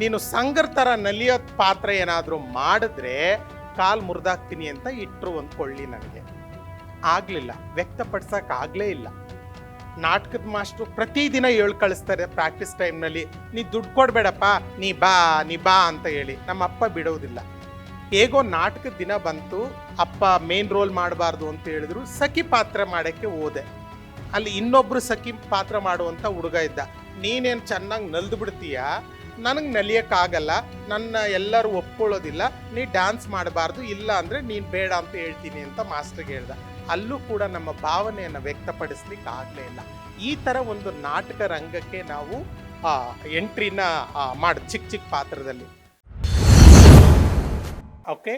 ನೀನು ಸಂಗರ್ ಥರ ನಲಿಯೋ ಪಾತ್ರ ಏನಾದರೂ ಮಾಡಿದ್ರೆ ಕಾಲು ಮುರಿದಾಕ್ತೀನಿ ಅಂತ ಇಟ್ಟರು ಅಂದ್ಕೊಳ್ಳಿ ನನಗೆ. ಆಗಲಿಲ್ಲ, ವ್ಯಕ್ತಪಡ್ಸಕ್ ಆಗಲೇ ಇಲ್ಲ. ನಾಟಕದ ಮಾಸ್ಟ್ರು ಪ್ರತಿದಿನ ಹೇಳ್ ಕಳಿಸ್ತಾರೆ ಪ್ರಾಕ್ಟೀಸ್ ಟೈಮ್ನಲ್ಲಿ ನೀ ದುಡ್ಡು ಕೊಡಬೇಡಪ್ಪ, ನೀ ಬಾ ನೀ ಬಾ ಅಂತ ಹೇಳಿ. ನಮ್ಮ ಅಪ್ಪ ಬಿಡೋದಿಲ್ಲ. ಹೇಗೋ ನಾಟಕದ ದಿನ ಬಂತು, ಅಪ್ಪ ಮೇನ್ ರೋಲ್ ಮಾಡಬಾರ್ದು ಅಂತ ಹೇಳಿದ್ರು, ಸಖಿ ಪಾತ್ರ ಮಾಡೋಕ್ಕೆ ಹೋದೆ. ಅಲ್ಲಿ ಇನ್ನೊಬ್ಬರು ಸಖಿ ಪಾತ್ರ ಮಾಡುವಂಥ ಹುಡುಗ ಇದ್ದ. ನೀನೇನು ಚೆನ್ನಾಗಿ ನಲ್ದು ಬಿಡ್ತೀಯ? ನನಗೆ ನಲಿಯೋಕ್ಕಾಗಲ್ಲ, ನನ್ನ ಎಲ್ಲರೂ ಒಪ್ಕೊಳ್ಳೋದಿಲ್ಲ, ನೀ ಡ್ಯಾನ್ಸ್ ಮಾಡಬಾರ್ದು, ಇಲ್ಲ ಅಂದರೆ ನೀನು ಬೇಡ ಅಂತ ಹೇಳ್ತೀನಿ ಅಂತ ಮಾಸ್ಟರ್ಗೆ ಹೇಳ್ದೆ. ಅಲ್ಲೂ ಕೂಡ ನಮ್ಮ ಭಾವನೆಯನ್ನು ವ್ಯಕ್ತಪಡಿಸ್ಲಿಕ್ಕೆ ಆಗಲೇ ಇಲ್ಲ. ಈ ಥರ ಒಂದು ನಾಟಕ ರಂಗಕ್ಕೆ ನಾವು ಎಂಟ್ರಿನ ಮಾಡಿ ಚಿಕ್ಕ ಚಿಕ್ಕ ಪಾತ್ರದಲ್ಲಿ. ಓಕೆ?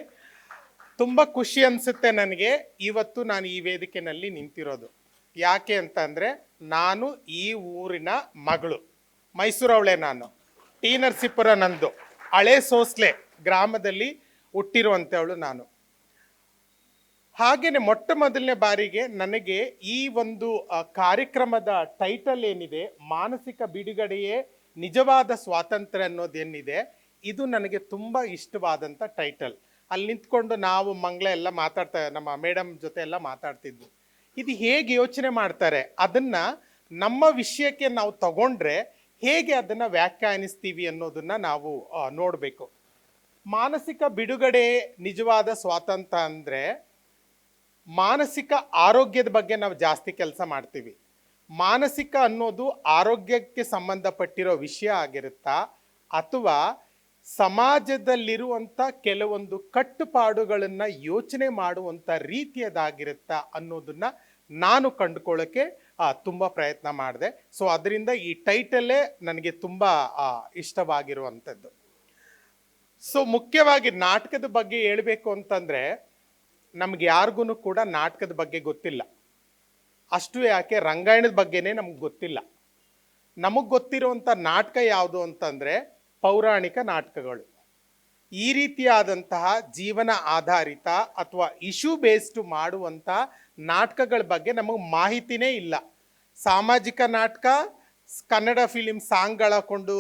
ತುಂಬ ಖುಷಿ ಅನಿಸುತ್ತೆ ನನಗೆ ಇವತ್ತು ನಾನು ಈ ವೇದಿಕೆನಲ್ಲಿ ನಿಂತಿರೋದು. ಯಾಕೆ ಅಂತಂದರೆ ನಾನು ಈ ಊರಿನ ಮಗಳು. ಮೈಸೂರವಳೆ ನಾನು. ಟಿ ನರಸೀಪುರ ನಂದು. ಹಳೆ ಸೋಸ್ಲೆ ಗ್ರಾಮದಲ್ಲಿ ಹುಟ್ಟಿರುವಂಥವಳು ನಾನು. ಹಾಗೆಯೇ ಮೊಟ್ಟ ಮೊದಲನೇ ಬಾರಿಗೆ ನನಗೆ ಈ ಒಂದು ಕಾರ್ಯಕ್ರಮದ ಟೈಟಲ್ ಏನಿದೆ, ಮಾನಸಿಕ ಬಿಡುಗಡೆಯೇ ನಿಜವಾದ ಸ್ವಾತಂತ್ರ್ಯ ಅನ್ನೋದೇನಿದೆ, ಇದು ನನಗೆ ತುಂಬ ಇಷ್ಟವಾದಂಥ ಟೈಟಲ್ ಅಲ್ಲಿ ನಿಂತ್ಕೊಂಡು ನಾವು ಮಂಗಳ ಎಲ್ಲ ಮಾತಾಡ್ತಾ, ನಮ್ಮ ಮೇಡಮ್ ಜೊತೆ ಎಲ್ಲ ಮಾತಾಡ್ತಿದ್ವಿ. ಇದು ಹೇಗೆ ಯೋಚನೆ ಮಾಡ್ತಾರೆ? ಅದನ್ನು ನಮ್ಮ ವಿಷಯಕ್ಕೆ ನಾವು ತಗೊಂಡ್ರೆ ಹೇಗೆ ಅದನ್ನು ವ್ಯಾಖ್ಯಾನಿಸ್ತೀವಿ ಅನ್ನೋದನ್ನು ನಾವು ನೋಡಬೇಕು. ಮಾನಸಿಕ ಬಿಡುಗಡೆ ನಿಜವಾದ ಸ್ವಾತಂತ್ರ್ಯ ಅಂದರೆ ಮಾನಸಿಕ ಆರೋಗ್ಯದ ಬಗ್ಗೆ ನಾವು ಜಾಸ್ತಿ ಕೆಲಸ ಮಾಡ್ತೀವಿ. ಮಾನಸಿಕ ಅನ್ನೋದು ಆರೋಗ್ಯಕ್ಕೆ ಸಂಬಂಧಪಟ್ಟಿರೋ ವಿಷಯ ಆಗಿರುತ್ತಾ, ಅಥವಾ ಸಮಾಜದಲ್ಲಿರುವಂಥ ಕೆಲವೊಂದು ಕಟ್ಟುಪಾಡುಗಳನ್ನು ಯೋಚನೆ ಮಾಡುವಂಥ ರೀತಿಯದಾಗಿರುತ್ತಾ ಅನ್ನೋದನ್ನು ನಾನು ಕಂಡುಕೊಳ್ಳೋಕ್ಕೆ ತುಂಬ ಪ್ರಯತ್ನ ಮಾಡಿದೆ. ಸೊ ಅದರಿಂದ ಈ ಟೈಟಲ್ಲೇ ನನಗೆ ತುಂಬ ಇಷ್ಟವಾಗಿರುವಂಥದ್ದು. ಸೊ ಮುಖ್ಯವಾಗಿ ನಾಟಕದ ಬಗ್ಗೆ ಹೇಳಬೇಕು ಅಂತಂದರೆ, ನಮ್ಗೆ ಯಾರಿಗೂ ಕೂಡ ನಾಟಕದ ಬಗ್ಗೆ ಗೊತ್ತಿಲ್ಲ. ಅಷ್ಟು ಯಾಕೆ ರಂಗಾಯಣದ ಬಗ್ಗೆನೇ ನಮ್ಗೆ ಗೊತ್ತಿಲ್ಲ. ನಮಗೆ ಗೊತ್ತಿರುವಂಥ ನಾಟಕ ಯಾವುದು ಅಂತಂದರೆ, ಪೌರಾಣಿಕ ನಾಟಕಗಳು. ಈ ರೀತಿಯಾದಂತಹ ಜೀವನ ಆಧಾರಿತ ಅಥವಾ ಇಶ್ಯೂ ಬೇಸ್ಡ್ ಮಾಡುವಂಥ ನಾಟಕಗಳ ಬಗ್ಗೆ ನಮಗೆ ಮಾಹಿತಿನೇ ಇಲ್ಲ. ಸಾಮಾಜಿಕ ನಾಟಕ, ಕನ್ನಡ ಫಿಲಿಮ್ ಸಾಂಗ್ಗಳು ಹಾಕೊಂಡು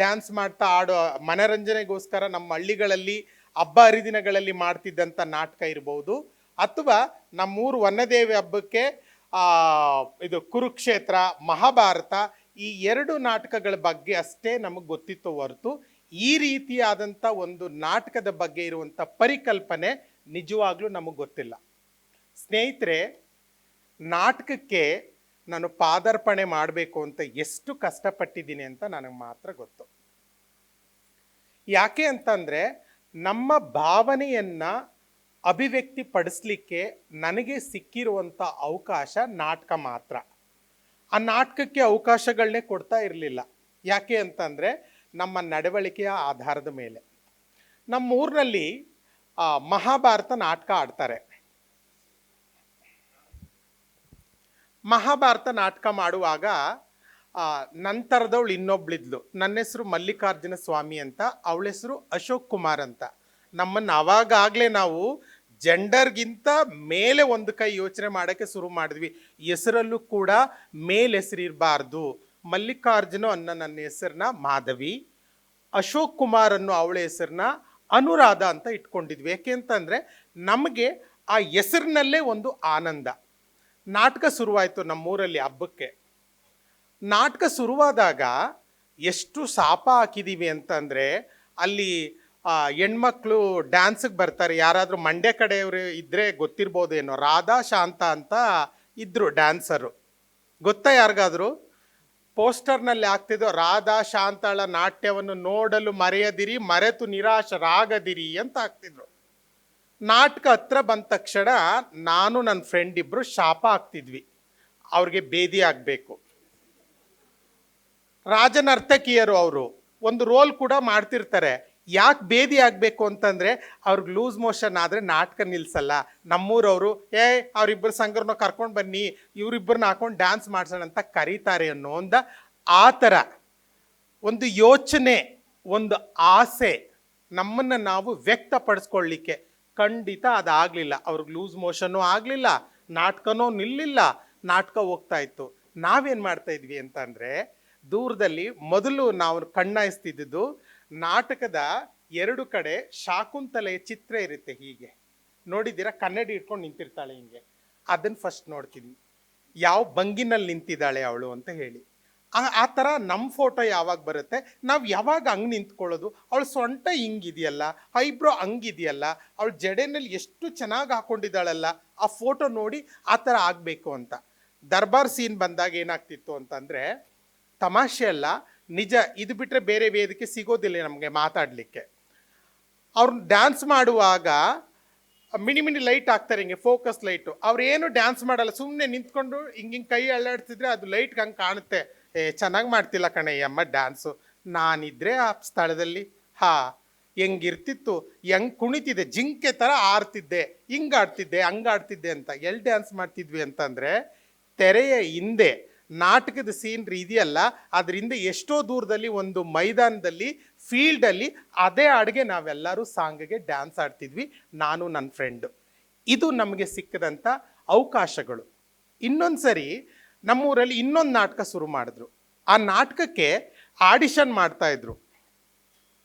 ಡ್ಯಾನ್ಸ್ ಮಾಡ್ತಾ ಆಡೋ ಮನರಂಜನೆಗೋಸ್ಕರ ನಮ್ಮ ಹಳ್ಳಿಗಳಲ್ಲಿ ಹಬ್ಬ ಹರಿದಿನಗಳಲ್ಲಿ ಮಾಡ್ತಿದ್ದಂಥ ನಾಟಕ ಇರ್ಬೋದು. ಅಥವಾ ನಮ್ಮೂರು ವನ್ನದೇವಿ ಹಬ್ಬಕ್ಕೆ ಇದು ಕುರುಕ್ಷೇತ್ರ, ಮಹಾಭಾರತ ಈ ಎರಡು ನಾಟಕಗಳ ಬಗ್ಗೆ ಅಷ್ಟೇ ನಮಗೆ ಗೊತ್ತಿತ್ತು ಹೊರತು ಈ ರೀತಿಯಾದಂಥ ಒಂದು ನಾಟಕದ ಬಗ್ಗೆ ಇರುವಂಥ ಪರಿಕಲ್ಪನೆ ನಿಜವಾಗ್ಲೂ ನಮಗೆ ಗೊತ್ತಿಲ್ಲ. ಸ್ನೇಹಿತರೆ ನಾಟಕಕ್ಕೆ ನಾನು ಪಾದಾರ್ಪಣೆ ಮಾಡಬೇಕು ಅಂತ ಎಷ್ಟು ಕಷ್ಟಪಟ್ಟಿದ್ದೀನಿ ಅಂತ ನನಗೆ ಮಾತ್ರ ಗೊತ್ತು. ಯಾಕೆ ಅಂತಂದರೆ ನಮ್ಮ ಭಾವನೆಯನ್ನು ಅಭಿವ್ಯಕ್ತಿ ಪಡಿಸ್ಲಿಕ್ಕೆ ನನಗೆ ಸಿಕ್ಕಿರುವಂಥ ಅವಕಾಶ ನಾಟಕ ಮಾತ್ರ. ಆ ನಾಟಕಕ್ಕೆ ಅವಕಾಶಗಳನ್ನೇ ಕೊಡ್ತಾ ಇರಲಿಲ್ಲ. ಯಾಕೆ ಅಂತಂದರೆ ನಮ್ಮ ನಡವಳಿಕೆಯ ಆಧಾರದ ಮೇಲೆ. ನಮ್ಮ ಊರಿನಲ್ಲಿ ಆ, ಮಹಾಭಾರತ ನಾಟಕ ಆಡ್ತಾರೆ. ಮಹಾಭಾರತ ನಾಟಕ ಮಾಡುವಾಗ ನಂತರದವಳು ಇನ್ನೊಬ್ಳಿದ್ಲು. ನನ್ನ ಹೆಸರು ಮಲ್ಲಿಕಾರ್ಜುನ ಸ್ವಾಮಿ ಅಂತ ಅವಳ ಹೆಸರು ಅಶೋಕ್ ಕುಮಾರ್ ಅಂತ. ನಮ್ಮನ್ನು ಅವಾಗಾಗಲೇ ನಾವು ಜೆಂಡರ್ಗಿಂತ ಮೇಲೆ ಒಂದು ಕೈ ಯೋಚನೆ ಮಾಡೋಕ್ಕೆ ಶುರು ಮಾಡಿದ್ವಿ. ಹೆಸರಲ್ಲೂ ಕೂಡ ಮೇಲ್ ಹೆಸರಿರಬಾರ್ದು ಮಲ್ಲಿಕಾರ್ಜುನ ಅನ್ನೋ ನನ್ನ ಹೆಸರನ್ನ ಮಾಧವಿ, ಅಶೋಕ್ ಕುಮಾರ್ ಅನ್ನೋ ಅವಳ ಹೆಸರನ್ನ ಅನುರಾಧ ಅಂತ ಇಟ್ಕೊಂಡಿದ್ವಿ. ಯಾಕೆ ಅಂತಂದರೆ ನಮಗೆ ಆ ಹೆಸರಿನಲ್ಲೇ ಒಂದು ಆನಂದ. ನಾಟಕ ಶುರುವಾಯಿತು ನಮ್ಮೂರಲ್ಲಿ ಹಬ್ಬಕ್ಕೆ. ನಾಟಕ ಶುರುವಾದಾಗ ಎಷ್ಟು ಶಾಪ ಹಾಕಿದ್ದೀವಿ ಅಂತಂದರೆ ಅಲ್ಲಿ ಹೆಣ್ಮಕ್ಳು ಡ್ಯಾನ್ಸಿಗೆ ಬರ್ತಾರೆ. ಯಾರಾದರೂ ಮಂಡ್ಯ ಕಡೆಯವರು ಇದ್ದರೆ ಗೊತ್ತಿರ್ಬೋದೇನೋ. ರಾಧಾ, ಶಾಂತ ಅಂತ ಇದ್ದರು ಡ್ಯಾನ್ಸರು ಗೊತ್ತಾ ಯಾರಿಗಾದರೂ? ಪೋಸ್ಟರ್ನಲ್ಲಿ ಆಗ್ತಿದ್ದೋ ರಾಧಾ, ಶಾಂತಳ ನಾಟ್ಯವನ್ನು ನೋಡಲು ಮರೆಯದಿರಿ, ಮರೆತು ನಿರಾಶರಾಗದಿರಿ ಅಂತ ಆಗ್ತಿದ್ರು ನಾಟಕ ಹತ್ರ ಬಂದ ತಕ್ಷಣ ನಾನು ನನ್ನ ಫ್ರೆಂಡ್ ಇಬ್ಬರು ಶಾಪ ಆಗ್ತಿದ್ವಿ ಅವ್ರಿಗೆ ಬೇದಿ ಆಗಬೇಕು. ರಾಜನರ್ತಕಿಯರು ಅವರು. ಒಂದು ರೋಲ್ ಕೂಡ ಮಾಡ್ತಿರ್ತಾರೆ. ಯಾಕೆ ಬೇದಿ ಆಗಬೇಕು ಅಂತಂದರೆ ಅವ್ರಿಗೆ ಲೂಸ್ ಮೋಷನ್ ಆದರೆ ನಾಟಕ ನಿಲ್ಸಲ್ಲ. ನಮ್ಮೂರವರು, ಏ ಅವರಿಬ್ಬರು ಸಂಘರನ್ನ ಕರ್ಕೊಂಡು ಬನ್ನಿ. ಇವರಿಬ್ಬರನ್ನ ಹಾಕೊಂಡು ಡ್ಯಾನ್ಸ್ ಮಾಡ್ಸೋಣ ಅಂತ ಕರೀತಾರೆ ಅನ್ನೋ ಒಂದು ಆ ಥರ ಒಂದು ಯೋಚನೆ, ಒಂದು ಆಸೆ ನಮ್ಮನ್ನು ನಾವು ವ್ಯಕ್ತಪಡಿಸ್ಕೊಳ್ಳಿಕ್ಕೆ ಖಂಡಿತ ಅದಾಗಲಿಲ್ಲ. ಅವ್ರಿಗೆ ಲೂಸ್ ಮೋಷನ್ನು ಆಗಲಿಲ್ಲ, ನಾಟಕನೂ ನಿಲ್ಲಿಲ್ಲ, ನಾಟಕ ಹೋಗ್ತಾ ಇತ್ತು. ನಾವೇನು ಮಾಡ್ತಾ ಇದ್ವಿ ಅಂತಂದರೆ, ದೂರದಲ್ಲಿ ಮೊದಲು ನಾವು ಕಣ್ಣಾಯಿಸ್ತಿದ್ದು ನಾಟಕದ ಎರಡು ಕಡೆ ಶಾಕುಂತಲೆಯ ಚಿತ್ರ ಇರುತ್ತೆ ಹೀಗೆ. ನೋಡಿದ್ದೀರಾ? ಕನ್ನಡಿ ಇಟ್ಕೊಂಡು ನಿಂತಿರ್ತಾಳೆ ಹಿಂಗೆ. ಅದನ್ನು ಫಸ್ಟ್ ನೋಡ್ತೀನಿ. ಯಾವ ಬಂಗಿನಲ್ಲಿ ನಿಂತಿದ್ದಾಳೆ ಅವಳು ಅಂತ ಹೇಳಿ. ಆ ಥರ ನಮ್ಮ ಫೋಟೋ ಯಾವಾಗ ಬರುತ್ತೆ? ನಾವು ಯಾವಾಗ ಹಂಗೆ ನಿಂತ್ಕೊಳ್ಳೋದು? ಅವಳ ಸೊಂಟ ಹಿಂಗಿದೆಯಲ್ಲ? ಐಬ್ರೋ ಹಂಗಿದೆಯಲ್ಲ? ಅವಳ ಜಡೆನಲ್ಲಿ ಎಷ್ಟು ಚೆನ್ನಾಗಿ ಹಾಕ್ಕೊಂಡಿದ್ದಾಳಲ್ಲ ಆ ಫೋಟೋ ನೋಡಿ ಆ ಥರ ಆಗಬೇಕು ಅಂತ. ದರ್ಬಾರ್ ಸೀನ್ ಬಂದಾಗ ಏನಾಗ್ತಿತ್ತು ಅಂತಂದರೆ, ತಮಾಷೆ ಅಲ್ಲ, ನಿಜ ಇದು ಬಿಟ್ಟರೆ ಬೇರೆ ವೇದಿಕೆ ಸಿಗೋದಿಲ್ಲ ನಮಗೆ ಮಾತಾಡಲಿಕ್ಕೆ. ಅವ್ರು ಡ್ಯಾನ್ಸ್ ಮಾಡುವಾಗ ಮಿನಿ ಮಿನಿ ಲೈಟ್ ಹಾಕ್ತಾರೆ ಹಿಂಗೆ, ಫೋಕಸ್ ಲೈಟು. ಅವ್ರು ಏನು ಡ್ಯಾನ್ಸ್ ಮಾಡಲ್ಲ ಸುಮ್ಮನೆ ನಿಂತ್ಕೊಂಡು ಹಿಂಗೆ ಹಿಂಗೆ ಕೈ ಅಳ್ಳಾಡ್ತಿದ್ರೆ ಅದು ಲೈಟ್ಗೆ ಹಂಗೆ ಕಾಣುತ್ತೆ. ಏ, ಚೆನ್ನಾಗಿ ಮಾಡ್ತಿಲ್ಲ ಕಣಯ್ಯಮ್ಮ ಡ್ಯಾನ್ಸು ನಾನಿದ್ರೆ ಆ ಸ್ಥಳದಲ್ಲಿ, ಹಾ, ಹೆಂಗಿರ್ತಿತ್ತು, ಹೆಂಗ್ ಕುಣಿತಿದೆ ಜಿಂಕೆ ಥರ ಆಡ್ತಿದ್ದೆ ಹಿಂಗೆ ಆಡ್ತಿದ್ದೆ, ಹಂಗೆ ಆಡ್ತಿದ್ದೆ ಅಂತ. ಎಲ್ಲಿ ಡ್ಯಾನ್ಸ್ ಮಾಡ್ತಿದ್ವಿ ಅಂತಂದರೆ, ತೆರೆಯ ಹಿಂದೆ, ನಾಟಕದ ಸೀನ್ರಿ ಇದೆಯಲ್ಲ, ಅದರಿಂದ ಎಷ್ಟೋ ದೂರದಲ್ಲಿ ಒಂದು ಮೈದಾನದಲ್ಲಿ ಫೀಲ್ಡಲ್ಲಿ ಅದೇ ಹಾಡಿಗೆ ನಾವೆಲ್ಲರೂ ಸಾಂಗ್ಗೆ ಡ್ಯಾನ್ಸ್ ಆಡ್ತಿದ್ವಿ, ನಾನು ನನ್ನ ಫ್ರೆಂಡು ಇದು ನಮಗೆ ಸಿಕ್ಕದಂಥ ಅವಕಾಶಗಳು. ಇನ್ನೊಂದು ಸರಿ ನಮ್ಮೂರಲ್ಲಿ ಇನ್ನೊಂದು ನಾಟಕ ಶುರು ಮಾಡಿದ್ರು. ಆ ನಾಟಕಕ್ಕೆ ಆಡಿಷನ್ ಮಾಡ್ತಾಯಿದ್ರು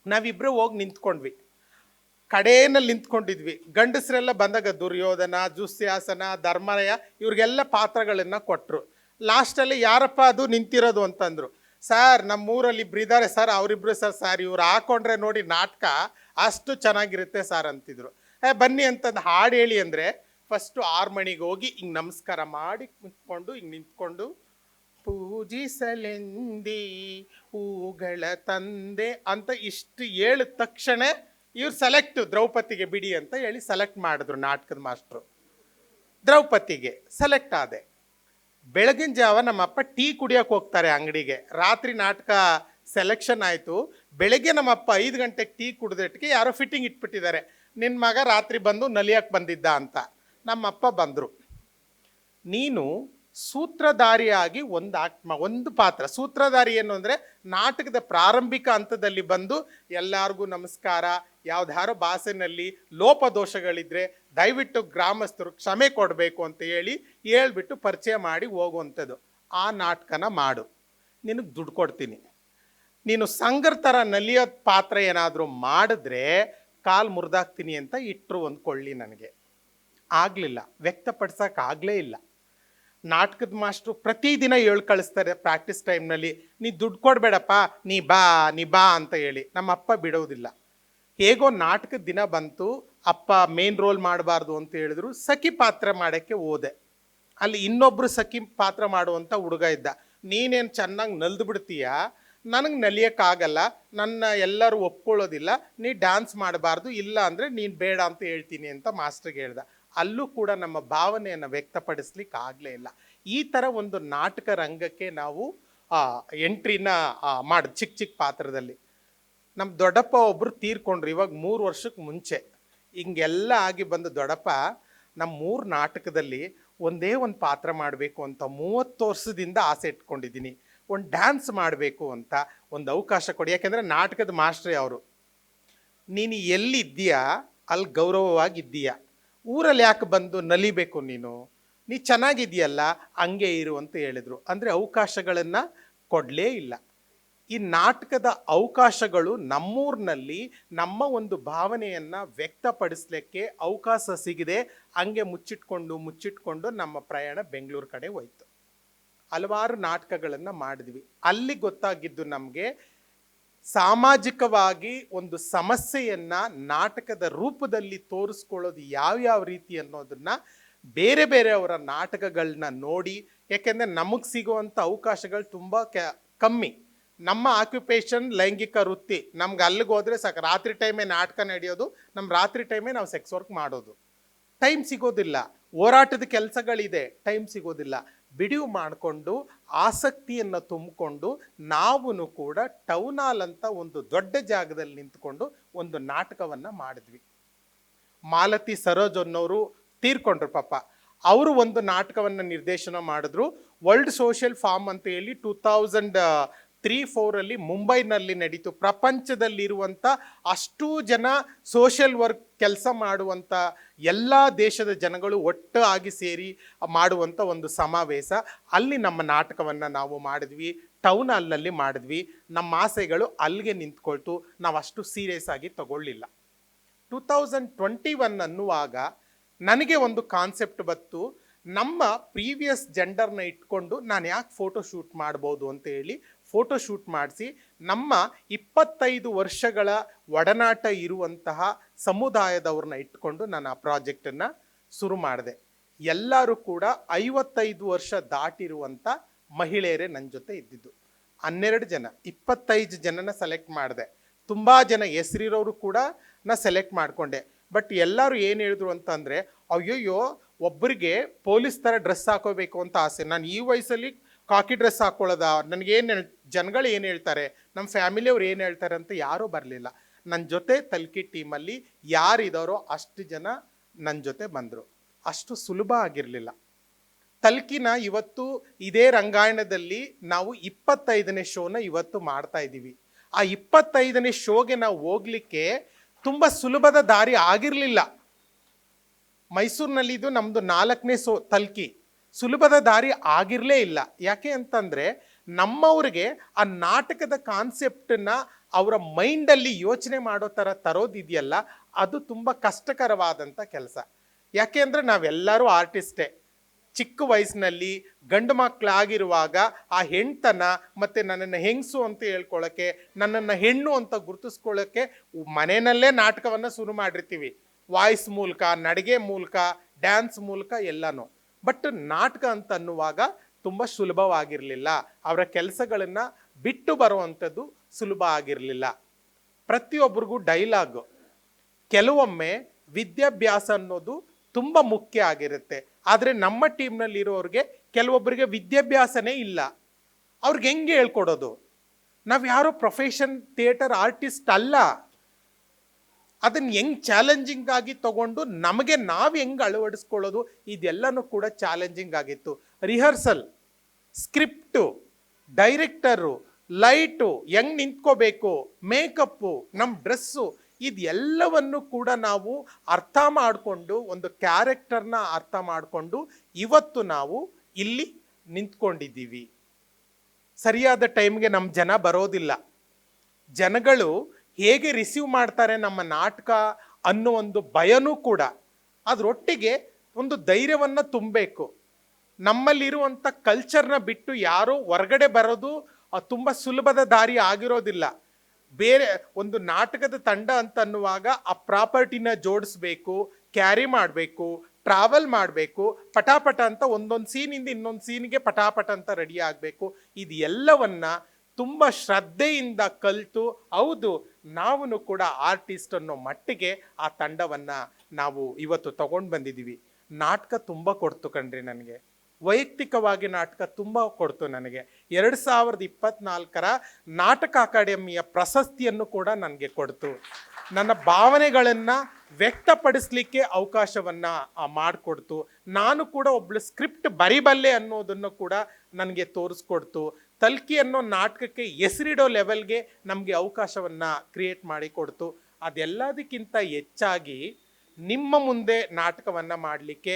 ನಾವಿಬ್ಬರು ಹೋಗಿ ನಿಂತ್ಕೊಂಡ್ವಿ. ಕಡೇನಲ್ಲಿ ನಿಂತ್ಕೊಂಡಿದ್ವಿ. ಗಂಡಸರೆಲ್ಲ ಬಂದಾಗ ದುರ್ಯೋಧನ, ಜುಸ್ಯಾಸನ, ಧರ್ಮರಾಯ ಇವ್ರಿಗೆಲ್ಲ ಪಾತ್ರಗಳನ್ನು ಕೊಟ್ಟರು ಲಾಸ್ಟಲ್ಲಿ ಯಾರಪ್ಪ ಅದು ನಿಂತಿರೋದು ಅಂತಂದರು. ಸರ್, ನಮ್ಮೂರಲ್ಲಿ ಇಬ್ರು ಇದ್ದಾರೆ ಸರ್, ಅವರಿಬ್ರು ಸರ್ ಸರ್, ಇವ್ರು ಹಾಕೊಂಡ್ರೆ ನೋಡಿ ನಾಟಕ ಅಷ್ಟು ಚೆನ್ನಾಗಿರುತ್ತೆ ಸರ್ ಅಂತಿದ್ರು. ಏ, ಬನ್ನಿ ಅಂತಂದು ಹಾಡು ಹೇಳಿ ಅಂದರೆ ಫಸ್ಟು ಆರು ಮಣಿಗೆ ಹೋಗಿ ಹಿಂಗೆ ನಮಸ್ಕಾರ ಮಾಡಿ ನಿಂತ್ಕೊಂಡು ಹಿಂಗೆ ನಿಂತ್ಕೊಂಡು, ಪೂಜಿಸಲೆಂದಿ ಹೂಗಳ ತಂದೆ ಅಂತ ಇಷ್ಟು ಹೇಳಿದ ತಕ್ಷಣ ಇವ್ರು ಸೆಲೆಕ್ಟ್ ದ್ರೌಪದಿಗೆ ಬಿಡಿ ಅಂತ ಹೇಳಿ ಸೆಲೆಕ್ಟ್ ಮಾಡಿದ್ರು ನಾಟಕದ ಮಾಸ್ಟ್ರು ದ್ರೌಪದಿಗೆ ಸೆಲೆಕ್ಟ್ ಆದೆ. ಬೆಳಗಿನ ಜಾವ ನಮ್ಮಪ್ಪ ಟೀ ಕುಡಿಯೋಕೆ ಹೋಗ್ತಾರೆ ಅಂಗಡಿಗೆ. ರಾತ್ರಿ ನಾಟಕ ಸೆಲೆಕ್ಷನ್ ಆಯಿತು. ಬೆಳಗ್ಗೆ ನಮ್ಮಪ್ಪ ಐದು ಗಂಟೆಗೆ ಟೀ ಕುಡ್ದಿಟ್ಟಿಗೆ ಯಾರೋ ಫಿಟ್ಟಿಂಗ್ ಇಟ್ಬಿಟ್ಟಿದ್ದಾರೆ. ನಿನ್ನ ಮಗ ರಾತ್ರಿ ಬಂದು ನಲಿಯಕ್ಕೆ ಬಂದಿದ್ದ ಅಂತ. ನಮ್ಮಪ್ಪ ಬಂದರು. ನೀನು ಸೂತ್ರಧಾರಿಯಾಗಿ ಒಂದು ಆತ್ಮ ಒಂದು ಪಾತ್ರ. ಸೂತ್ರಧಾರಿ ಏನು ಅಂದರೆ ನಾಟಕದ ಪ್ರಾರಂಭಿಕ ಹಂತದಲ್ಲಿ ಬಂದು ಎಲ್ಲರಿಗೂ ನಮಸ್ಕಾರ, ಯಾವ್ದಾರೋ ಭಾಷೆನಲ್ಲಿ ಲೋಪದೋಷಗಳಿದ್ರೆ ದಯವಿಟ್ಟು ಗ್ರಾಮಸ್ಥರು ಕ್ಷಮೆ ಕೊಡಬೇಕು ಅಂತ ಹೇಳಿ ಹೇಳ್ಬಿಟ್ಟು ಪರಿಚಯ ಮಾಡಿ ಹೋಗುವಂಥದ್ದು. ಆ ನಾಟಕನ ಮಾಡು. ನಿನಗೆ ದುಡ್ಡು ಕೊಡ್ತೀನಿ. ನೀನು ಸಂಗರ್ ಥರ ನಲಿಯೋ ಪಾತ್ರ ಏನಾದರೂ ಮಾಡಿದ್ರೆ ಕಾಲು ಮುರಿದಾಕ್ತೀನಿ ಅಂತ ಇಟ್ಟರು ಒಂದು ಕೊಳ್ಳಿ ನನಗೆ. ಆಗಲಿಲ್ಲ ವ್ಯಕ್ತಪಡಿಸೋಕ್ಕಾಗಲೇ ಇಲ್ಲ. ನಾಟಕದ ಮಾಸ್ಟ್ರು ಪ್ರತಿದಿನ ಹೇಳಿ ಕಳಿಸ್ತಾರೆ ಪ್ರಾಕ್ಟೀಸ್ ಟೈಮ್ನಲ್ಲಿ ನೀ ದುಡ್ಡು ಕೊಡಬೇಡಪ್ಪ, ನೀ ಬಾ ನೀ ಬಾ ಅಂತ ಹೇಳಿ. ನಮ್ಮ ಅಪ್ಪ ಬಿಡೋದಿಲ್ಲ. ಹೇಗೋ ನಾಟಕದ ದಿನ ಬಂತು, ಅಪ್ಪ ಮೇನ್ ರೋಲ್ ಮಾಡಬಾರ್ದು ಅಂತ ಹೇಳಿದ್ರು, ಸಖಿ ಪಾತ್ರ ಮಾಡೋಕ್ಕೆ ಹೋದೆ. ಅಲ್ಲಿ ಇನ್ನೊಬ್ಬರು ಸಖಿ ಪಾತ್ರ ಮಾಡುವಂಥ ಹುಡುಗ ಇದ್ದ. ನೀನೇನು ಚೆನ್ನಾಗಿ ನಲ್ದು ಬಿಡ್ತೀಯ? ನನಗೆ ನಲಿಯೋಕ್ಕಾಗಲ್ಲ, ನನ್ನ ಎಲ್ಲರೂ ಒಪ್ಕೊಳ್ಳೋದಿಲ್ಲ, ನೀ ಡ್ಯಾನ್ಸ್ ಮಾಡಬಾರ್ದು, ಇಲ್ಲ ಅಂದರೆ ನೀನು ಬೇಡ ಅಂತ ಹೇಳ್ತೀನಿ ಅಂತ ಮಾಸ್ಟ್ರಿಗೆ ಹೇಳ್ದ. ಅಲ್ಲೂ ಕೂಡ ನಮ್ಮ ಭಾವನೆಯನ್ನು ವ್ಯಕ್ತಪಡಿಸ್ಲಿಕ್ಕೆ ಆಗಲೇ ಇಲ್ಲ. ಈ ಥರ ಒಂದು ನಾಟಕ ರಂಗಕ್ಕೆ ನಾವು ಎಂಟ್ರಿನ ಮಾಡಿ ಚಿಕ್ಕ ಚಿಕ್ಕ ಪಾತ್ರದಲ್ಲಿ. ನಮ್ಮ ದೊಡ್ಡಪ್ಪ ಒಬ್ಬರು ತೀರ್ಕೊಂಡ್ರು ಇವಾಗ ಮೂರು ವರ್ಷಕ್ಕೆ ಮುಂಚೆ. ಹಿಂಗೆಲ್ಲ ಆಗಿ ಬಂದ ದೊಡ್ಡಪ್ಪ ನಮ್ಮ ಮೂರು ನಾಟಕದಲ್ಲಿ ಒಂದೇ ಒಂದು ಪಾತ್ರ ಮಾಡಬೇಕು ಅಂತ ಮೂವತ್ತು ವರ್ಷದಿಂದ ಆಸೆ ಇಟ್ಕೊಂಡಿದ್ದೀನಿ. ಒಂದು ಡ್ಯಾನ್ಸ್ ಮಾಡಬೇಕು ಅಂತ ಒಂದು ಅವಕಾಶ ಕೊಡಿ. ಯಾಕೆಂದರೆ ನಾಟಕದ ಮಾಸ್ಟ್ರೇ ಅವರು. ನೀನು ಎಲ್ಲಿದ್ದೀಯಾ? ಅಲ್ಲಿ ಗೌರವವಾಗಿದ್ದೀಯಾ? ಊರಲ್ಲಿ ಯಾಕೆ ಬಂದು ನಲಿಬೇಕು ನೀನು? ನೀ ಚೆನ್ನಾಗಿದೆಯಲ್ಲ ಹಂಗೆ ಇರು ಅಂತ ಹೇಳಿದರು. ಅಂದರೆ ಅವಕಾಶಗಳನ್ನು ಕೊಡಲೇ ಇಲ್ಲ. ಈ ನಾಟಕದ ಅವಕಾಶಗಳು ನಮ್ಮೂರಿನಲ್ಲಿ ನಮ್ಮ ಒಂದು ಭಾವನೆಯನ್ನು ವ್ಯಕ್ತಪಡಿಸ್ಲಿಕ್ಕೆ ಅವಕಾಶ ಸಿಗದೆ. ಹಂಗೆ ಮುಚ್ಚಿಟ್ಕೊಂಡು ಮುಚ್ಚಿಟ್ಕೊಂಡು ನಮ್ಮ ಪ್ರಯಾಣ ಬೆಂಗಳೂರು ಕಡೆ ಹೋಯ್ತು. ಹಲವಾರು ನಾಟಕಗಳನ್ನು ಮಾಡಿದ್ವಿ. ಅಲ್ಲಿ ಗೊತ್ತಾಗಿದ್ದು ನಮಗೆ ಸಾಮಾಜಿಕವಾಗಿ ಒಂದು ಸಮಸ್ಯೆಯನ್ನು ನಾಟಕದ ರೂಪದಲ್ಲಿ ತೋರಿಸ್ಕೊಳ್ಳೋದು ಯಾವ್ಯಾವ ರೀತಿ ಅನ್ನೋದನ್ನ ಬೇರೆ ಬೇರೆಯವರ ನಾಟಕಗಳನ್ನ ನೋಡಿ, ಯಾಕೆಂದರೆ ನಮಗೆ ಸಿಗುವಂಥ ಅವಕಾಶಗಳು ತುಂಬ ಕೆ, ಕಮ್ಮಿ. ನಮ್ಮ ಆಕ್ಯುಪೇಷನ್ ಲೈಂಗಿಕ ವೃತ್ತಿ, ನಮ್ಗೆ ಅಲ್ಲಿಗೆ ಹೋದ್ರೆ ಸಾಕು. ರಾತ್ರಿ ಟೈಮೇ ನಾಟಕ ನಡೆಯೋದು ನಮ್ಮ ರಾತ್ರಿ ಟೈಮೇ ನಾವು ಸೆಕ್ಸ್ ವರ್ಕ್ ಮಾಡೋದು. ಟೈಮ್ ಸಿಗೋದಿಲ್ಲ. ಹೋರಾಟದ ಕೆಲಸಗಳಿದೆ ಟೈಮ್ ಸಿಗೋದಿಲ್ಲ. ಬಿಡುವು ಮಾಡಿಕೊಂಡು ಆಸಕ್ತಿಯನ್ನು ತುಂಬಿಕೊಂಡು ನಾವು ಕೂಡ ಟೌನ್ ಹಾಲ್ ಅಂತ ಒಂದು ದೊಡ್ಡ ಜಾಗದಲ್ಲಿ ನಿಂತ್ಕೊಂಡು ಒಂದು ನಾಟಕವನ್ನು ಮಾಡಿದ್ವಿ. ಮಾಲತಿ ಸರೋಜ್ ಅನ್ನೋರು ತೀರ್ಕೊಂಡ್ರು ಪಾಪ. ಅವರು ಒಂದು ನಾಟಕವನ್ನು ನಿರ್ದೇಶನ ಮಾಡಿದ್ರು. ವರ್ಲ್ಡ್ ಸೋಷಿಯಲ್ ಫಾರ್ಮ್ ಅಂತ ಹೇಳಿ ಟೂ ತೌಸಂಡ್ ತ್ರೀ ಫೋರಲ್ಲಿ ಮುಂಬೈನಲ್ಲಿ ನಡೀತು. ಪ್ರಪಂಚದಲ್ಲಿರುವಂಥ ಅಷ್ಟೂ ಜನ ಸೋಷಿಯಲ್ ವರ್ಕ್ ಕೆಲಸ ಮಾಡುವಂಥ ಎಲ್ಲ ದೇಶದ ಜನಗಳು ಒಟ್ಟಾಗಿ ಸೇರಿ ಮಾಡುವಂಥ ಒಂದು ಸಮಾವೇಶ. ಅಲ್ಲಿ ನಮ್ಮ ನಾಟಕವನ್ನು ನಾವು ಮಾಡಿದ್ವಿ ಟೌನ್ ಹಾಲ್ನಲ್ಲಿ ಮಾಡಿದ್ವಿ. ನಮ್ಮ ಆಸೆಗಳು ಅಲ್ಲಿಗೆ ನಿಂತ್ಕೊಳ್ತು. ನಾವು ಅಷ್ಟು ಸೀರಿಯಸ್ ಆಗಿ ತಗೊಳ್ಳಿಲ್ಲ. ಟೂ ತೌಸಂಡ್ ಟ್ವೆಂಟಿ ಒನ್ ಅನ್ನುವಾಗ ನನಗೆ ಒಂದು ಕಾನ್ಸೆಪ್ಟ್ ಬಂತು. ನಮ್ಮ ಪ್ರೀವಿಯಸ್ ಜೆಂಡರ್ನ ಇಟ್ಕೊಂಡು ನಾನು ಯಾಕೆ ಫೋಟೋ ಶೂಟ್ ಮಾಡ್ಬೋದು ಅಂತ ಹೇಳಿ ಫೋಟೋ ಶೂಟ್ ಮಾಡಿಸಿ ನಮ್ಮ ಇಪ್ಪತ್ತೈದು ವರ್ಷಗಳ ಒಡನಾಟ ಇರುವಂತಹ ಸಮುದಾಯದವ್ರನ್ನ ಇಟ್ಕೊಂಡು ನಾನು ಆ ಪ್ರಾಜೆಕ್ಟನ್ನು ಶುರು ಮಾಡಿದೆ. ಎಲ್ಲರೂ ಕೂಡ ಐವತ್ತೈದು ವರ್ಷ ದಾಟಿರುವಂಥ ಮಹಿಳೆಯರೇ ನನ್ನ ಜೊತೆ ಇದ್ದಿದ್ದು. ಹನ್ನೆರಡು ಜನ, ಇಪ್ಪತ್ತೈದು ಜನನ ಸೆಲೆಕ್ಟ್ ಮಾಡಿದೆ. ತುಂಬ ಜನ ಹೆಸರಿರೋರು ಕೂಡ ನಾ ಸೆಲೆಕ್ಟ್ ಮಾಡಿಕೊಂಡೆ. ಬಟ್ ಎಲ್ಲರೂ ಏನು ಹೇಳಿದ್ರು ಅಂತಂದರೆ ಅಯ್ಯೋಯ್ಯೋ ಒಬ್ಬರಿಗೆ ಪೊಲೀಸ್ ಥರ ಡ್ರೆಸ್ ಹಾಕೋಬೇಕು ಅಂತ ಆಸೆ. ನಾನು ಈ ವಯಸ್ಸಲ್ಲಿ ಕಾಕಿ ಡ್ರೆಸ್ ಹಾಕೊಳ್ಳೋದ? ನನಗೇನು ಹೇಳ್, ಜನಗಳು ಏನು ಹೇಳ್ತಾರೆ? ನಮ್ಮ ಫ್ಯಾಮಿಲಿಯವ್ರು ಏನು ಹೇಳ್ತಾರೆ ಅಂತ ಯಾರೂ ಬರಲಿಲ್ಲ. ನನ್ನ ಜೊತೆ ತಲ್ಕಿ ಟೀಮಲ್ಲಿ ಯಾರಿದಾರೋ ಅಷ್ಟು ಜನ ನನ್ನ ಜೊತೆ ಬಂದರು. ಅಷ್ಟು ಸುಲಭ ಆಗಿರಲಿಲ್ಲ. ತಲ್ಕಿನ ಇವತ್ತು ಇದೇ ರಂಗಾಯಣದಲ್ಲಿ ನಾವು ಇಪ್ಪತ್ತೈದನೇ ಶೋನ ಇವತ್ತು ಮಾಡ್ತಾ ಇದ್ದೀವಿ. ಆ ಇಪ್ಪತ್ತೈದನೇ ಶೋಗೆ ನಾವು ಹೋಗ್ಲಿಕ್ಕೆ ತುಂಬ ಸುಲಭದ ದಾರಿ ಆಗಿರಲಿಲ್ಲ. ಮೈಸೂರಿನಲ್ಲಿ ಇದು ನಮ್ಮದು ನಾಲ್ಕನೇ ಸೋ ತಲ್ಕಿ. ಸುಲಭದ ದಾರಿ ಆಗಿರಲೇ ಇಲ್ಲ. ಯಾಕೆ ಅಂತಂದರೆ ನಮ್ಮವ್ರಿಗೆ ಆ ನಾಟಕದ ಕಾನ್ಸೆಪ್ಟನ್ನ ಅವರ ಮೈಂಡಲ್ಲಿ ಯೋಚನೆ ಮಾಡೋ ಥರ ತರೋದಿದೆಯಲ್ಲ, ಅದು ತುಂಬ ಕಷ್ಟಕರವಾದಂಥ ಕೆಲಸ. ಯಾಕೆ ಅಂದರೆ ನಾವೆಲ್ಲರೂ ಆರ್ಟಿಸ್ಟೇ ಚಿಕ್ಕ ವಯಸ್ಸಿನಲ್ಲಿ ಗಂಡು ಮಕ್ಕಳಾಗಿರುವಾಗ ಆ ಹೆಣ್ತನ ಮತ್ತು ನನ್ನನ್ನು ಹೆಂಗಸು ಅಂತ ಹೇಳ್ಕೊಳ್ಳೋಕ್ಕೆ ನನ್ನನ್ನು ಹೆಣ್ಣು ಅಂತ ಗುರುತಿಸ್ಕೊಳ್ಳೋಕ್ಕೆ ಮನೆಯಲ್ಲೇ ನಾಟಕವನ್ನು ಶುರು ಮಾಡಿರ್ತೀವಿ. ವಾಯ್ಸ್ ಮೂಲಕ, ನಡಿಗೆ ಮೂಲಕ ಡ್ಯಾನ್ಸ್ ಮೂಲಕ ಎಲ್ಲನೂ. ಬಟ್ ನಾಟಕ ಅಂತ ಅನ್ನುವಾಗ ತುಂಬ ಸುಲಭವಾಗಿರಲಿಲ್ಲ. ಅವರ ಕೆಲಸಗಳನ್ನು ಬಿಟ್ಟು ಬರುವಂಥದ್ದು ಸುಲಭ ಆಗಿರಲಿಲ್ಲ. ಪ್ರತಿಯೊಬ್ಬರಿಗೂ ಡೈಲಾಗು ಕೆಲವೊಮ್ಮೆ ವಿದ್ಯಾಭ್ಯಾಸ ಅನ್ನೋದು ತುಂಬ ಮುಖ್ಯ ಆಗಿರುತ್ತೆ. ಆದರೆ ನಮ್ಮ ಟೀಮ್ನಲ್ಲಿರೋರಿಗೆ ಕೆಲವೊಬ್ಬರಿಗೆ ವಿದ್ಯಾಭ್ಯಾಸನೇ ಇಲ್ಲ. ಅವ್ರಿಗೆ ಹೆಂಗೆ ಹೇಳ್ಕೊಡೋದು? ನಾವು ಯಾರೋ ಪ್ರೊಫೆಷನ್ ಥಿಯೇಟರ್ ಆರ್ಟಿಸ್ಟ್ ಅಲ್ಲ. ಅದನ್ನು ಹೆಂಗ್ ಚಾಲೆಂಜಿಂಗ್ ಆಗಿ ತಗೊಂಡು ನಮಗೆ ನಾವು ಹೆಂಗ್ ಅಳವಡಿಸ್ಕೊಳ್ಳೋದು, ಇದೆಲ್ಲನೂ ಕೂಡ ಚಾಲೆಂಜಿಂಗ್ ಆಗಿತ್ತು. ರಿಹರ್ಸಲ್ ಸ್ಕ್ರಿಪ್ಟು ಡೈರೆಕ್ಟರು ಲೈಟು ಹೆಂಗ್ ನಿಂತ್ಕೋಬೇಕು ಮೇಕಪ್ಪು ನಮ್ಮ ಡ್ರೆಸ್ಸು ಇದೆಲ್ಲವನ್ನು ಕೂಡ ನಾವು ಅರ್ಥ ಮಾಡಿಕೊಂಡು, ಒಂದು ಕ್ಯಾರೆಕ್ಟರ್ನ ಅರ್ಥ ಮಾಡಿಕೊಂಡು ಇವತ್ತು ನಾವು ಇಲ್ಲಿ ನಿಂತ್ಕೊಂಡಿದ್ದೀವಿ. ಸರಿಯಾದ ಟೈಮ್ಗೆ ನಮ್ಮ ಜನ ಬರೋದಿಲ್ಲ. ಜನಗಳು ಹೇಗೆ ರಿಸೀವ್ ಮಾಡ್ತಾರೆ ನಮ್ಮ ನಾಟಕ ಅನ್ನೋ ಒಂದು ಭಯನೂ ಕೂಡ ಅದರೊಟ್ಟಿಗೆ ಒಂದು ಧೈರ್ಯವನ್ನು ತುಂಬಬೇಕು. ನಮ್ಮಲ್ಲಿರುವಂಥ ಕಲ್ಚರ್ನ ಬಿಟ್ಟು ಯಾರೂ ಹೊರಗಡೆ ಬರೋದು ತುಂಬ ಸುಲಭದ ದಾರಿ ಆಗಿರೋದಿಲ್ಲ. ಬೇರೆ ಒಂದು ನಾಟಕದ ತಂಡ ಅಂತ ಅನ್ನುವಾಗ ಆ ಪ್ರಾಪರ್ಟಿನ ಜೋಡಿಸ್ಬೇಕು ಕ್ಯಾರಿ ಮಾಡಬೇಕು ಟ್ರಾವೆಲ್ ಮಾಡಬೇಕು, ಪಟಾಪಟ ಅಂತ ಒಂದೊಂದು ಸೀನಿಂದ ಇನ್ನೊಂದು ಸೀನ್ಗೆ ಪಟಾಪಟ ಅಂತ ರೆಡಿ ಆಗಬೇಕು. ಇದು ಎಲ್ಲವನ್ನು ತುಂಬ ಶ್ರದ್ಧೆಯಿಂದ ಕಲಿತು, ಹೌದು ನಾವು ಕೂಡ ಆರ್ಟಿಸ್ಟ್ ಅನ್ನೋ ಮಟ್ಟಿಗೆ ಆ ತಂಡವನ್ನು ನಾವು ಇವತ್ತು ತಗೊಂಡು ಬಂದಿದ್ದೀವಿ ನಾಟಕ ತುಂಬ ಕೊಡ್ತು ಕಣ್ರಿ ನನಗೆ. ವೈಯಕ್ತಿಕವಾಗಿ ನಾಟಕ ತುಂಬ ಕೊಡ್ತು ನನಗೆ. ಎರಡು ಸಾವಿರದ ಇಪ್ಪತ್ನಾಲ್ಕರ ನಾಟಕ ಅಕಾಡೆಮಿಯ ಪ್ರಶಸ್ತಿಯನ್ನು ಕೂಡ ನನಗೆ ಕೊಡ್ತು. ನನ್ನ ಭಾವನೆಗಳನ್ನು ವ್ಯಕ್ತಪಡಿಸಲಿಕ್ಕೆ ಅವಕಾಶವನ್ನು ಮಾಡಿಕೊಡ್ತು. ನಾನು ಕೂಡ ಒಬ್ಳು ಸ್ಕ್ರಿಪ್ಟ್ ಬರಿಬಲ್ಲೆ ಅನ್ನೋದನ್ನು ಕೂಡ ನನಗೆ ತೋರಿಸ್ಕೊಡ್ತು. ತಲ್ಕಿ ಅನ್ನೋ ನಾಟಕಕ್ಕೆ ಹೆಸರಿಡೋ ಲೆವೆಲ್ಗೆ ನಮಗೆ ಅವಕಾಶವನ್ನು ಕ್ರಿಯೇಟ್ ಮಾಡಿ ಕೊಡ್ತು. ಅದೆಲ್ಲದಕ್ಕಿಂತ ಹೆಚ್ಚಾಗಿ ನಿಮ್ಮ ಮುಂದೆ ನಾಟಕವನ್ನು ಮಾಡಲಿಕ್ಕೆ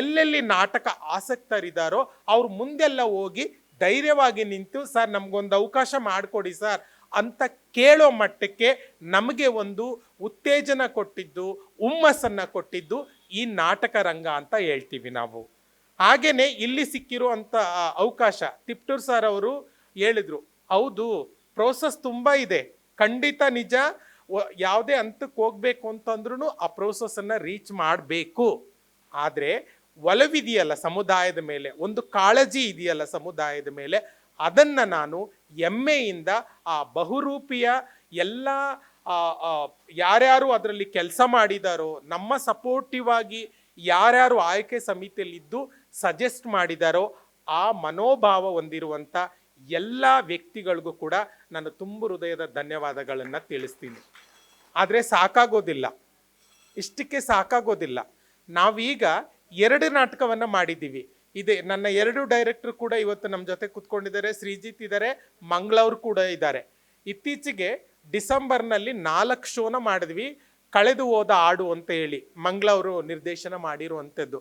ಎಲ್ಲೆಲ್ಲಿ ನಾಟಕ ಆಸಕ್ತರಿದ್ದಾರೋ ಅವ್ರು ಮುಂದೆಲ್ಲ ಹೋಗಿ ಧೈರ್ಯವಾಗಿ ನಿಂತು, ಸರ್, ನಮಗೊಂದು ಅವಕಾಶ ಮಾಡಿಕೊಡಿ ಸರ್ ಅಂತ ಕೇಳೋ ಮಟ್ಟಕ್ಕೆ ನಮಗೆ ಒಂದು ಉತ್ತೇಜನ ಕೊಟ್ಟಿದ್ದು, ಹುಮ್ಮಸ್ಸನ್ನು ಕೊಟ್ಟಿದ್ದು ಈ ನಾಟಕ ರಂಗ ಅಂತ ಹೇಳ್ತೀವಿ ನಾವು. ಹಾಗೇನೆ ಇಲ್ಲಿ ಸಿಕ್ಕಿರುವಂಥ ಅವಕಾಶ. ತಿಪ್ಟೂರ್ ಸರ್ ಅವರು ಹೇಳಿದ್ರು, ಹೌದು ಪ್ರೋಸೆಸ್ ತುಂಬ ಇದೆ. ಖಂಡಿತ ನಿಜ ಯಾವುದೇ ಹಂತಕ್ಕೆ ಹೋಗ್ಬೇಕು ಅಂತಂದ್ರೂ ಆ ಪ್ರೋಸೆಸ್ಸನ್ನು ರೀಚ್ ಮಾಡಬೇಕು. ಆದರೆ, ಒಲವಿದೆಯಲ್ಲ ಸಮುದಾಯದ ಮೇಲೆ, ಒಂದು ಕಾಳಜಿ ಇದೆಯಲ್ಲ ಸಮುದಾಯದ ಮೇಲೆ, ಅದನ್ನು ನಾನು ಹೆಮ್ಮೆಯಿಂದ ಆ ಬಹುರೂಪಿಯ ಎಲ್ಲ ಯಾರ್ಯಾರು ಅದರಲ್ಲಿ ಕೆಲಸ ಮಾಡಿದಾರೋ, ನಮ್ಮ ಸಪೋರ್ಟಿವ್ ಆಗಿ ಯಾರ್ಯಾರು ಆಯ್ಕೆ ಸಮಿತಿಯಲ್ಲಿದ್ದು ಸಜೆಸ್ಟ್ ಮಾಡಿದಾರೋ ಆ ಮನೋಭಾವ ಹೊಂದಿರುವಂಥ ಎಲ್ಲ ವ್ಯಕ್ತಿಗಳಿಗೂ ಕೂಡ ನಾನು ತುಂಬ ಹೃದಯದ ಧನ್ಯವಾದಗಳನ್ನು ತಿಳಿಸ್ತೀನಿ. ಆದರೆ ಸಾಕಾಗೋದಿಲ್ಲ. ಇಷ್ಟಕ್ಕೆ ಸಾಕಾಗೋದಿಲ್ಲ. ನಾವೀಗ ಎರಡು ನಾಟಕವನ್ನು ಮಾಡಿದ್ದೀವಿ ಇದೆ ನನ್ನ ಎರಡು ಡೈರೆಕ್ಟರ್ ಕೂಡ ಇವತ್ತು ನಮ್ಮ ಜೊತೆ ಕೂತ್ಕೊಂಡಿದ್ದಾರೆ, ಶ್ರೀಜಿತ್ ಇದ್ದಾರೆ ಮಂಗಳವ್ರು ಕೂಡ ಇದ್ದಾರೆ ಇತ್ತೀಚೆಗೆ ಡಿಸೆಂಬರ್ನಲ್ಲಿ ನಾಲ್ಕು ಶೋನ ಮಾಡಿದ್ವಿ. ಕಳೆದು ಹೋದ ಹಾಡು ಅಂತ ಹೇಳಿ ಮಂಗಳವರು ನಿರ್ದೇಶನ ಮಾಡಿರುವಂಥದ್ದು.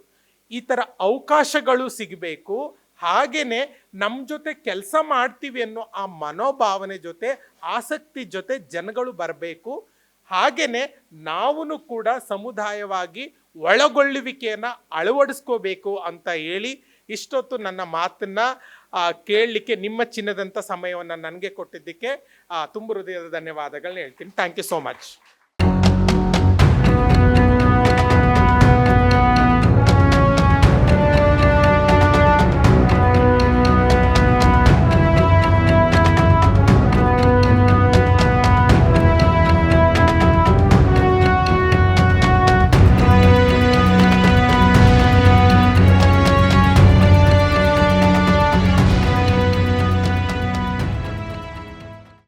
ಈ ಥರ ಅವಕಾಶಗಳು ಸಿಗಬೇಕು. ಹಾಗೆಯೇ ನಮ್ಮ ಜೊತೆ ಕೆಲಸ ಮಾಡ್ತೀವಿ ಅನ್ನೋ ಆ ಮನೋಭಾವನೆ ಜೊತೆ, ಆಸಕ್ತಿ ಜೊತೆ ಜನಗಳು ಬರಬೇಕು. ಹಾಗೆಯೇ ನಾವು ಕೂಡ ಸಮುದಾಯವಾಗಿ ಒಳಗೊಳ್ಳುವಿಕೆಯನ್ನು ಅಳವಡಿಸ್ಕೋಬೇಕು ಅಂತ ಹೇಳಿ ಇಷ್ಟೊತ್ತು ನನ್ನ ಮಾತನ್ನು ಕೇಳಲಿಕ್ಕೆ ನಿಮ್ಮ ಚಿನ್ನದಂಥ ಸಮಯವನ್ನು ನನಗೆ ಕೊಟ್ಟಿದ್ದಕ್ಕೆ ತುಂಬ ಹೃದಯದ ಧನ್ಯವಾದಗಳನ್ನ ಹೇಳ್ತೀನಿ. Thank you so much